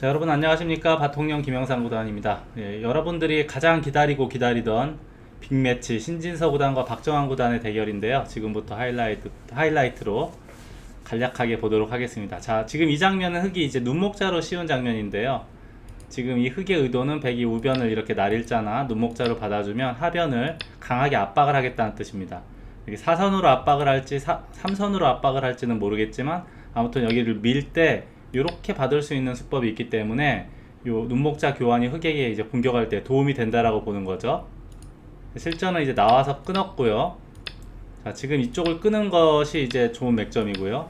자, 여러분 안녕하십니까 바통령 김영상 구단입니다. 예, 여러분들이 가장 기다리고 기다리던 빅매치 신진서 구단과 박정환 구단의 대결인데요. 지금부터 하이라이트 하이라이트로 간략하게 보도록 하겠습니다. 자, 지금 이 장면은 흙이 이제 눈목자로 씌운 장면인데요. 지금 이 흙의 의도는 백이 우변을 이렇게 날일자나 눈목자로 받아주면 하변을 강하게 압박을 하겠다는 뜻입니다. 이게 사선으로 압박을 할지 사, 삼선으로 압박을 할지는 모르겠지만 아무튼 여기를 밀때 이렇게 받을 수 있는 수법이 있기 때문에 요 눈목자 교환이 흙에게 이제 공격할 때 도움이 된다라고 보는 거죠. 실전은 이제 나와서 끊었고요. 자, 지금 이쪽을 끄는 것이 이제 좋은 맥점이고요.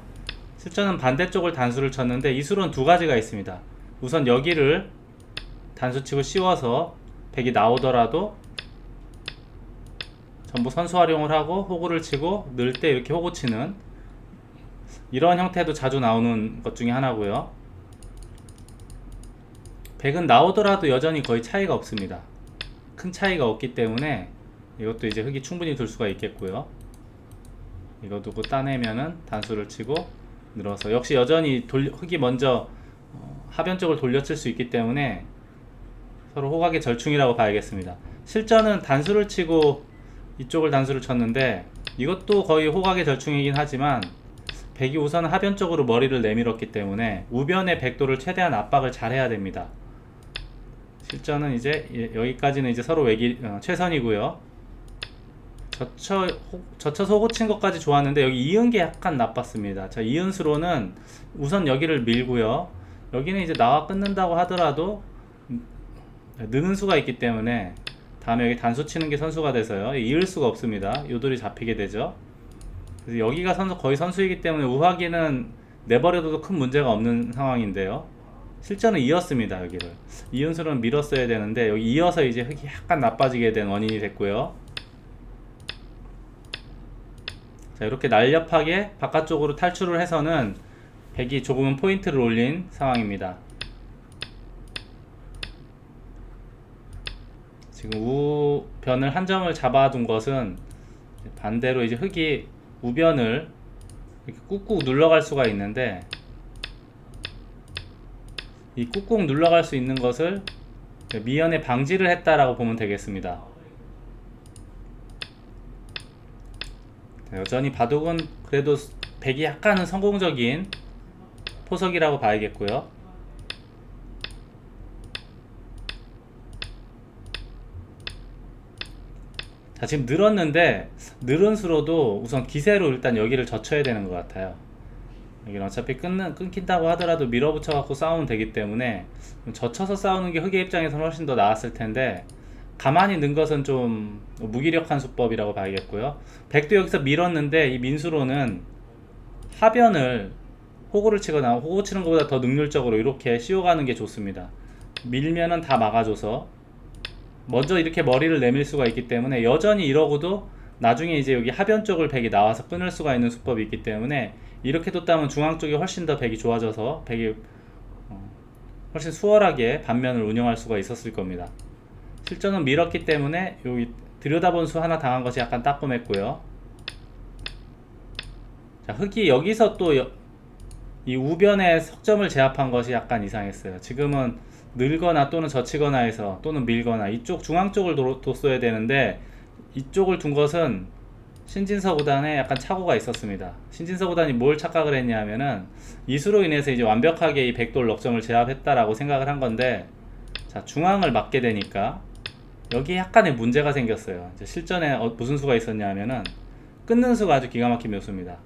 실전은 반대쪽을 단수를 쳤는데 이 수로는 두 가지가 있습니다. 우선 여기를 단수치고 씌워서 백이 나오더라도 전부 선수 활용을 하고 호구를 치고 늘 때 이렇게 호구 치는 이런 형태도 자주 나오는 것 중에 하나고요. 백은 나오더라도 여전히 거의 차이가 없습니다. 큰 차이가 없기 때문에 이것도 이제 흙이 충분히 둘 수가 있겠고요. 이거 두고 따내면은 단수를 치고 늘어서 역시 여전히 돌, 흙이 먼저 어, 하변 쪽을 돌려칠 수 있기 때문에 서로 호각의 절충이라고 봐야겠습니다. 실전은 단수를 치고 이쪽을 단수를 쳤는데 이것도 거의 호각의 절충이긴 하지만 백이 우선 하변 쪽으로 머리를 내밀었기 때문에 우변의 백도를 최대한 압박을 잘 해야 됩니다. 실전은 이제 예- 여기까지는 이제 서로 외기 어, 최선이고요. 젖혀 호, 젖혀서 호구 친 것까지 좋았는데 여기 이은 게 약간 나빴습니다. 자 이은수로는 우선 여기를 밀고요. 여기는 이제 나와 끊는다고 하더라도 음, 느는 수가 있기 때문에 다음에 여기 단수 치는 게 선수가 돼서요. 이을 수가 없습니다. 요돌이 잡히게 되죠. 그래서 여기가 선수 거의 선수이기 때문에 우하기는 내버려둬도 큰 문제가 없는 상황인데요. 실전은 이었습니다 여기를 이은수는 밀었어야 되는데 여기 이어서 이제 흙이 약간 나빠지게 된 원인이 됐고요. 자 이렇게 날렵하게 바깥쪽으로 탈출을 해서는 백이 조금은 포인트를 올린 상황입니다. 지금 우변을 한 점을 잡아둔 것은 반대로 이제 흙이 우변을 이렇게 꾹꾹 눌러갈 수가 있는데 이 꾹꾹 눌러갈 수 있는 것을 미연에 방지를 했다라고 보면 되겠습니다. 여전히 바둑은 그래도 백이 약간은 성공적인 포석이라고 봐야겠고요. 자 지금 늘었는데 늘은 수로도 우선 기세로 일단 여기를 젖혀야 되는 것 같아요. 여기는 어차피 끊는, 끊긴다고 하더라도 밀어붙여 갖고 싸우면 되기 때문에 젖혀서 싸우는 게 흑의 입장에서는 훨씬 더 나았을 텐데 가만히 는 것은 좀 무기력한 수법이라고 봐야겠고요. 백도 여기서 밀었는데 이 민수로는 하변을 호구를 치거나 호구 치는 것보다 더 능률적으로 이렇게 씌워가는 게 좋습니다. 밀면은 다 막아줘서 먼저 이렇게 머리를 내밀 수가 있기 때문에 여전히 이러고도 나중에 이제 여기 하변 쪽을 백이 나와서 끊을 수가 있는 수법이 있기 때문에 이렇게 뒀다면 중앙 쪽이 훨씬 더 백이 좋아져서 백이 어, 훨씬 수월하게 반면을 운영할 수가 있었을 겁니다. 실전은 밀었기 때문에 여기 들여다본 수 하나 당한 것이 약간 따끔했고요. 자, 흑이 여기서 또 이 우변에 석점을 제압한 것이 약간 이상했어요. 지금은 늘거나 또는 젖히거나 해서 또는 밀거나 이쪽 중앙 쪽을 도- 뒀어야 되는데 이쪽을 둔 것은 신진서 구단에 약간 착오가 있었습니다. 신진서 구단이 뭘 착각을 했냐면은 이수로 인해서 이제 완벽하게 이 백돌 넉점을 제압했다라고 생각을 한 건데 자 중앙을 맞게 되니까 여기 약간의 문제가 생겼어요. 이제 실전에 어- 무슨 수가 있었냐면은 끊는 수가 아주 기가 막힌 묘수입니다.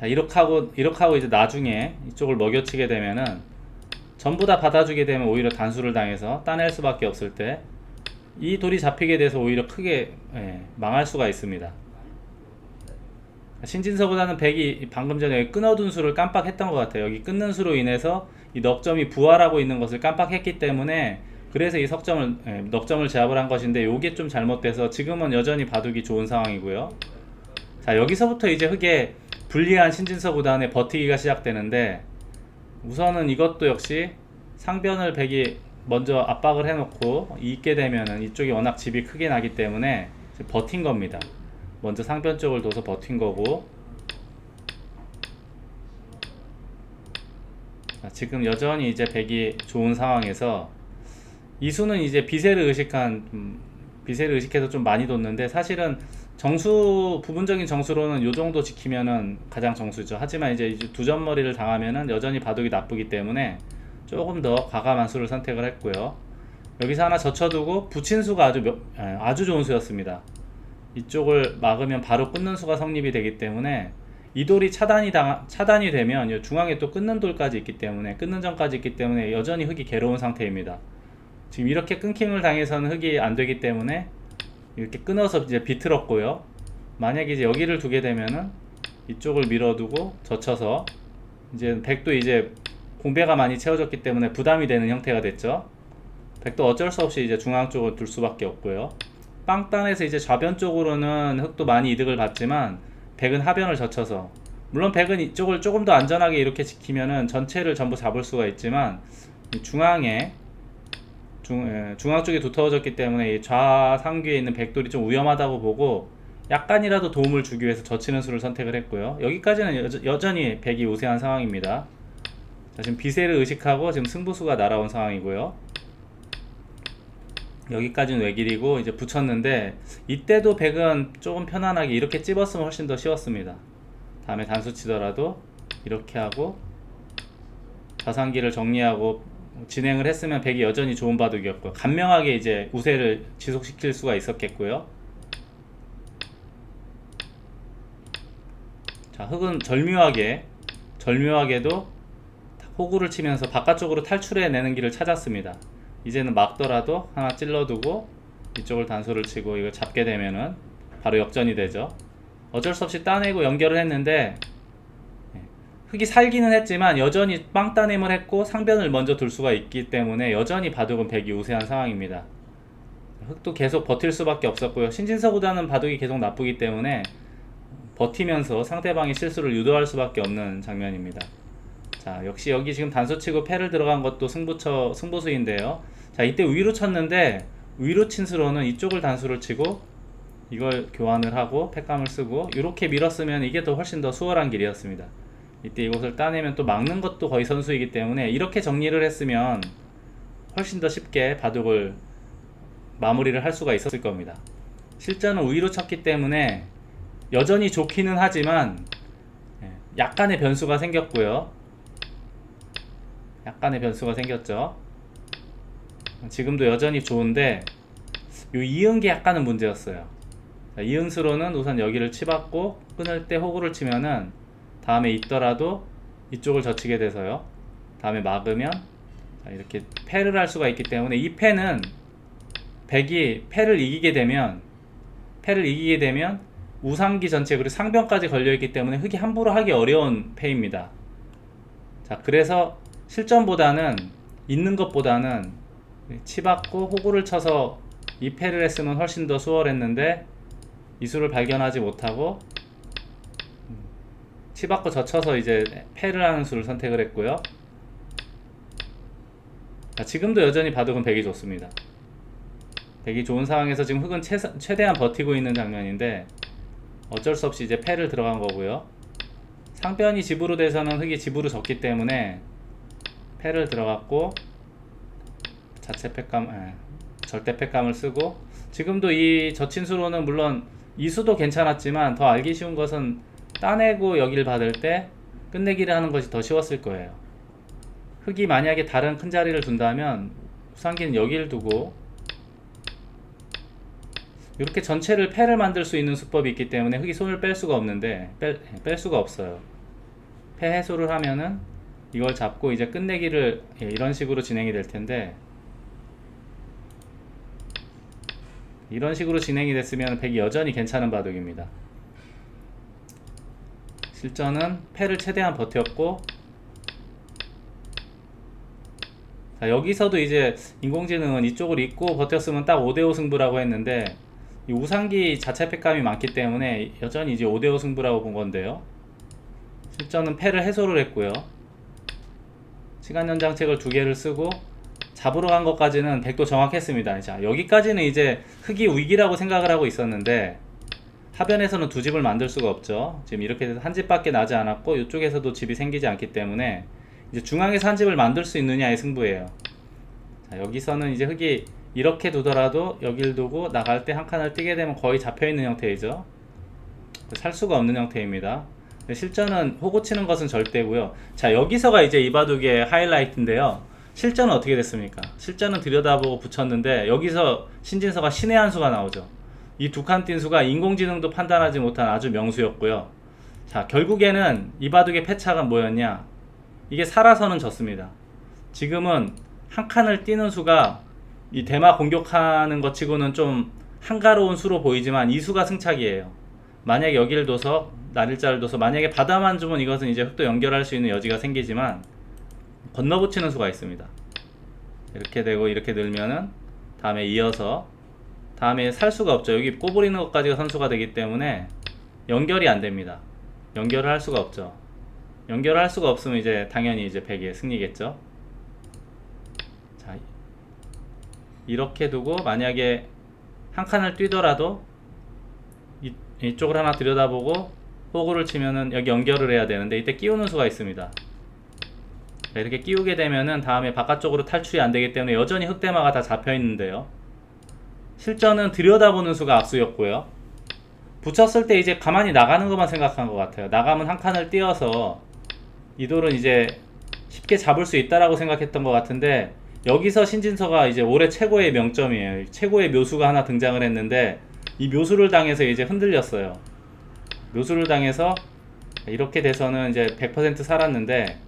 자 이렇게 하고 이렇게 하고 이제 나중에 이쪽을 먹여치게 되면은 전부 다 받아주게 되면 오히려 단수를 당해서 따낼 수밖에 없을 때 이 돌이 잡히게 돼서 오히려 크게 예, 망할 수가 있습니다. 신진서보다는 백이 방금 전에 끊어둔 수를 깜빡했던 것 같아요. 여기 끊는 수로 인해서 이 넉점이 부활하고 있는 것을 깜빡했기 때문에 그래서 이 석점을 예, 넉점을 제압을 한 것인데 이게 좀 잘못돼서 지금은 여전히 바둑이 좋은 상황이고요. 자 여기서부터 이제 흙에 불리한 신진서 구단의 버티기가 시작되는데 우선은 이것도 역시 상변을 백이 먼저 압박을 해놓고 있게 되면은 이쪽이 워낙 집이 크게 나기 때문에 버틴 겁니다. 먼저 상변 쪽을 둬서 버틴 거고 자, 지금 여전히 이제 백이 좋은 상황에서 이수는 이제 비세를 의식한 음, 비세를 의식해서 좀 많이 뒀는데 사실은 정수 부분적인 정수로는 요 정도 지키면은 가장 정수죠. 하지만 이제 이제 두 점 머리를 당하면은 여전히 바둑이 나쁘기 때문에 조금 더 과감한 수를 선택을 했고요. 여기서 하나 젖혀두고 붙인 수가 아주 몇- 에, 아주 좋은 수였습니다. 이쪽을 막으면 바로 끊는 수가 성립이 되기 때문에 이 돌이 차단이 당 차단이 되면 이 중앙에 또 끊는 돌까지 있기 때문에 끊는 점까지 있기 때문에 여전히 흙이 괴로운 상태입니다. 지금 이렇게 끊김을 당해서는 흙이 안 되기 때문에 이렇게 끊어서 이제 비틀었고요. 만약에 이제 여기를 두게 되면은 이쪽을 밀어두고 젖혀서 이제 백도 이제 공배가 많이 채워졌기 때문에 부담이 되는 형태가 됐죠. 백도 어쩔 수 없이 이제 중앙 쪽을 둘 수밖에 없고요. 빵단에서 이제 좌변 쪽으로는 흑도 많이 이득을 봤지만 백은 하변을 젖혀서 물론 백은 이쪽을 조금 더 안전하게 이렇게 지키면은 전체를 전부 잡을 수가 있지만 이 중앙에 중, 에, 중앙 쪽이 두터워졌기 때문에 이 좌상귀에 있는 백돌이 좀 위험하다고 보고 약간이라도 도움을 주기 위해서 젖히는 수를 선택을 했고요. 여기까지는 여, 전히 백이 우세한 상황입니다. 자, 지금 비세를 의식하고 지금 승부수가 날아온 상황이고요. 여기까지는 외길이고 이제 붙였는데 이때도 백은 조금 편안하게 이렇게 찝었으면 훨씬 더 쉬웠습니다. 다음에 단수 치더라도 이렇게 하고 자산기를 정리하고 진행을 했으면 백이 여전히 좋은 바둑이었고 간명하게 이제 우세를 지속시킬 수가 있었겠고요. 자 흑은 절묘하게 절묘하게도 호구를 치면서 바깥쪽으로 탈출해내는 길을 찾았습니다. 이제는 막더라도 하나 찔러두고 이쪽을 단수를 치고 이걸 잡게 되면은 바로 역전이 되죠. 어쩔 수 없이 따내고 연결을 했는데 예, 흑이 살기는 했지만 여전히 빵 따냄을 했고 상변을 먼저 둘 수가 있기 때문에 여전히 바둑은 백이 우세한 상황입니다. 흑도 계속 버틸 수밖에 없었고요. 신진서보다는 바둑이 계속 나쁘기 때문에 버티면서 상대방의 실수를 유도할 수밖에 없는 장면입니다. 자, 역시 여기 지금 단수 치고 패를 들어간 것도 승부처 승부수인데요. 자, 이때 위로 쳤는데 위로 친 수로는 이쪽을 단수를 치고 이걸 교환을 하고 패감을 쓰고 이렇게 밀었으면 이게 더 훨씬 더 수월한 길이었습니다. 이때 이곳을 따내면 또 막는 것도 거의 선수이기 때문에 이렇게 정리를 했으면 훨씬 더 쉽게 바둑을 마무리를 할 수가 있었을 겁니다. 실전은 위로 쳤기 때문에 여전히 좋기는 하지만 예, 약간의 변수가 생겼고요. 약간의 변수가 생겼죠. 지금도 여전히 좋은데 요 이은 게 약간은 문제였어요. 자, 이은수로는 우선 여기를 치받고 끊을 때 호구를 치면은 다음에 있더라도 이쪽을 젖히게 돼서요. 다음에 막으면 자, 이렇게 패를 할 수가 있기 때문에 이 패는 백이 패를 이기게 되면 패를 이기게 되면 우상기 전체 그리고 상변까지 걸려 있기 때문에 흑이 함부로 하기 어려운 패입니다. 자, 그래서 실전보다는 있는 것보다는 치받고 호구를 쳐서 이 패를 했으면 훨씬 더 수월했는데 이수를 발견하지 못하고 음, 치받고 젖혀서 이제 패를 하는 수를 선택을 했고요. 자, 지금도 여전히 바둑은 백이 좋습니다. 백이 좋은 상황에서 지금 흑은 최, 최대한 버티고 있는 장면인데 어쩔 수 없이 이제 패를 들어간 거고요. 상변이 집으로 돼서는 흑이 집으로 졌기 때문에 패를 들어갔고 자체 패감, 예, 절대 패감을 쓰고 지금도 이 저친수로는 물론 이수도 괜찮았지만 더 알기 쉬운 것은 따내고 여기를 받을 때 끝내기를 하는 것이 더 쉬웠을 거예요. 흑이 만약에 다른 큰 자리를 둔다면 우상기는 여기를 두고 이렇게 전체를 패를 만들 수 있는 수법이 있기 때문에 흑이 손을 뺄 수가 없는데 뺄, 뺄 수가 없어요. 패 해소를 하면은 이걸 잡고 이제 끝내기를 예, 이런 식으로 진행이 될 텐데 이런 식으로 진행이 됐으면 백이 여전히 괜찮은 바둑입니다. 실전은 패를 최대한 버텼고 자, 여기서도 이제 인공지능은 이쪽을 잊고 버텼으면 딱 5대5 승부라고 했는데 이 우상기 자체 패감이 많기 때문에 여전히 이제 5대5 승부라고 본 건데요. 실전은 패를 해소를 했고요. 시간 연장책을 두 개를 쓰고 잡으러 간 것까지는 백도 정확했습니다. 자, 여기까지는 이제 흑이 위기라고 생각을 하고 있었는데 하변에서는 두 집을 만들 수가 없죠. 지금 이렇게 돼서 한 집밖에 나지 않았고 이쪽에서도 집이 생기지 않기 때문에 이제 중앙에서 한 집을 만들 수 있느냐의 승부예요. 자, 여기서는 이제 흙이 이렇게 두더라도 여길 두고 나갈 때 한 칸을 띄게 되면 거의 잡혀 있는 형태이죠. 살 수가 없는 형태입니다. 실전은 호구 치는 것은 절대고요. 자 여기서가 이제 이 바둑의 하이라이트인데요. 실전은 어떻게 됐습니까? 실전은 들여다보고 붙였는데 여기서 신진서가 신의 한 수가 나오죠. 이 두칸띈 수가 인공지능도 판단하지 못한 아주 명수였고요. 자 결국에는 이 바둑의 패착은 뭐였냐? 이게 살아서는 졌습니다. 지금은 한 칸을 띄는 수가 이 대마 공격하는 것 치고는 좀 한가로운 수로 보이지만 이 수가 승착이에요. 만약에 여기를 둬서 날일자를 둬서 만약에 바다만 주면 이것은 이제 흙도 연결할 수 있는 여지가 생기지만 건너붙이는 수가 있습니다. 이렇게 되고 이렇게 늘면은 다음에 이어서 다음에 살 수가 없죠. 여기 꼬부리는 것까지가 선수가 되기 때문에 연결이 안 됩니다. 연결을 할 수가 없죠. 연결을 할 수가 없으면 이제 당연히 이제 100의 승리겠죠. 자, 이렇게 두고 만약에 한 칸을 뛰더라도 이, 이쪽을 하나 들여다보고 호구를 치면은 여기 연결을 해야 되는데 이때 끼우는 수가 있습니다. 자, 이렇게 끼우게 되면은 다음에 바깥쪽으로 탈출이 안 되기 때문에 여전히 흑대마가 다 잡혀 있는데요. 실전은 들여다보는 수가 악수였고요. 붙였을 때 이제 가만히 나가는 것만 생각한 것 같아요. 나가면 한 칸을 띄어서 이 돌은 이제 쉽게 잡을 수 있다라고 생각했던 것 같은데 여기서 신진서가 이제 올해 최고의 명점이에요. 최고의 묘수가 하나 등장을 했는데 이 묘수를 당해서 이제 흔들렸어요. 묘수를 당해서 이렇게 돼서는 이제 100% 살았는데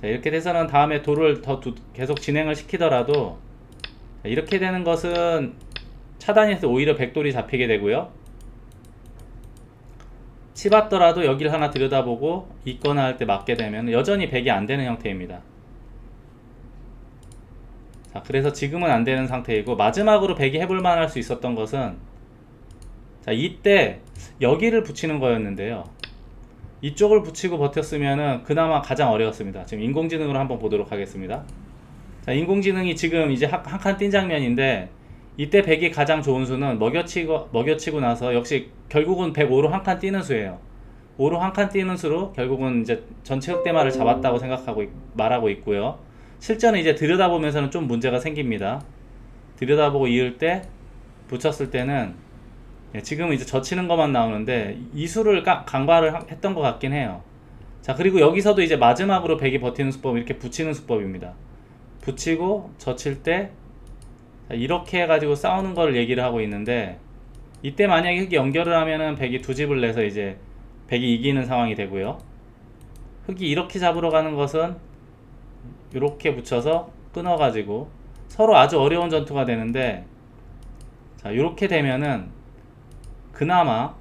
자, 이렇게 돼서는 다음에 돌을 더 두- 계속 진행을 시키더라도 자, 이렇게 되는 것은 차단이 돼서 오히려 백돌이 잡히게 되고요. 치봤더라도 여기를 하나 들여다보고 있거나 할 때 맞게 되면 여전히 백이 안 되는 형태입니다. 자, 그래서 지금은 안 되는 상태이고 마지막으로 백이 해볼 만 할 수 있었던 것은 자, 이때 여기를 붙이는 거였는데요. 이쪽을 붙이고 버텼으면은 그나마 가장 어려웠습니다. 지금 인공지능으로 한번 보도록 하겠습니다. 자, 인공지능이 지금 이제 한칸띈 장면인데 이때 100이 가장 좋은 수는 먹여치고 먹여치고 나서 역시 결국은 105로 한 칸 뛰는 수예요. 5로 한 칸 뛰는 수로 결국은 이제 전체 흑대마를 잡았다고 생각하고 있- 말하고 있고요. 실전에 이제 들여다보면서는 좀 문제가 생깁니다. 들여다보고 이을 때 붙였을 때는 예, 지금은 이제 젖히는 것만 나오는데 이 수를 하- 했던 것 같긴 해요. 자 그리고 여기서도 이제 마지막으로 백이 버티는 수법 이렇게 붙이는 수법입니다. 붙이고 젖힐 때 자, 이렇게 해가지고 싸우는 거를 얘기를 하고 있는데 이때 만약에 흙이 연결을 하면은 백이 두 집을 내서 이제 백이 이기는 상황이 되고요. 흙이 이렇게 잡으러 가는 것은 이렇게 붙여서 끊어가지고 서로 아주 어려운 전투가 되는데 자 이렇게 되면은 그나마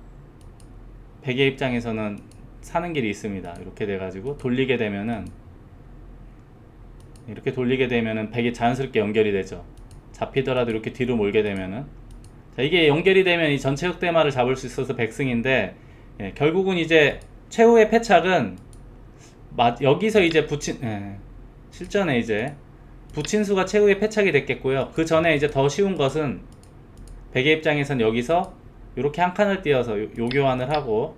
백의 입장에서는 사는 길이 있습니다. 이렇게 돼가지고 돌리게 되면은 이렇게 돌리게 되면은 백이 자연스럽게 연결이 되죠. 잡히더라도 이렇게 뒤로 몰게 되면은 자, 이게 연결이 되면 이 전체 흑대마를 잡을 수 있어서 백승인데 예, 결국은 이제 최후의 패착은 마- 여기서 이제 붙인 예, 실전에 이제 붙인 수가 최후의 패착이 됐겠고요. 그 전에 이제 더 쉬운 것은 백의 입장에선 여기서 이렇게 한 칸을 띄어서 요- 요 교환을 하고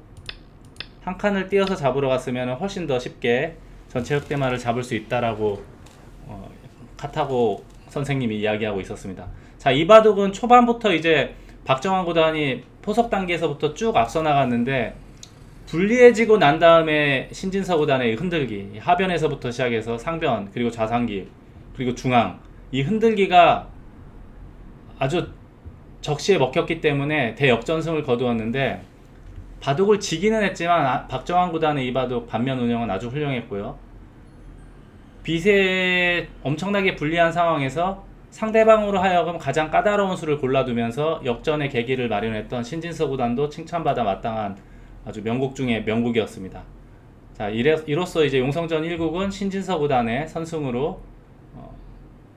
한 칸을 띄어서 잡으러 갔으면 훨씬 더 쉽게 전체 흑대마를 잡을 수 있다라고 어, 카타고 선생님이 이야기하고 있었습니다. 자, 이 바둑은 초반부터 이제 박정환 구단이 포석 단계에서부터 쭉 앞서 나갔는데 불리해지고 난 다음에 신진서 구단의 흔들기, 이 하변에서부터 시작해서 상변, 그리고 좌상기, 그리고 중앙 이 흔들기가 아주 적시에 먹혔기 때문에 대역전승을 거두었는데 바둑을 지기는 했지만 아- 박정환 구단의 이 바둑 반면 운영은 아주 훌륭했고요. 빚에 엄청나게 불리한 상황에서 상대방으로 하여금 가장 까다로운 수를 골라두면서 역전의 계기를 마련했던 신진서 구단도 칭찬받아 마땅한 아주 명국 중의 명국이었습니다. 자, 이로써 이제 용성전 1국은 신진서 구단의 선승으로 어,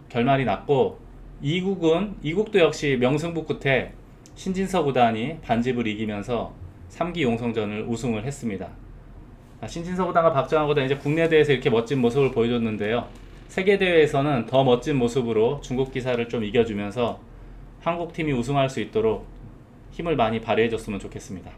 결말이 났고 2국은 2국도 역시 명승부 끝에 신진서 구단이 반집을 이기면서 3기 용성전을 우승을 했습니다. 아, 신진서 구단과 박정환 구단 이제 국내 대회에서 이렇게 멋진 모습을 보여줬는데요. 세계 대회에서는 더 멋진 모습으로 중국 기사를 좀 이겨주면서 한국 팀이 우승할 수 있도록 힘을 많이 발휘해줬으면 좋겠습니다.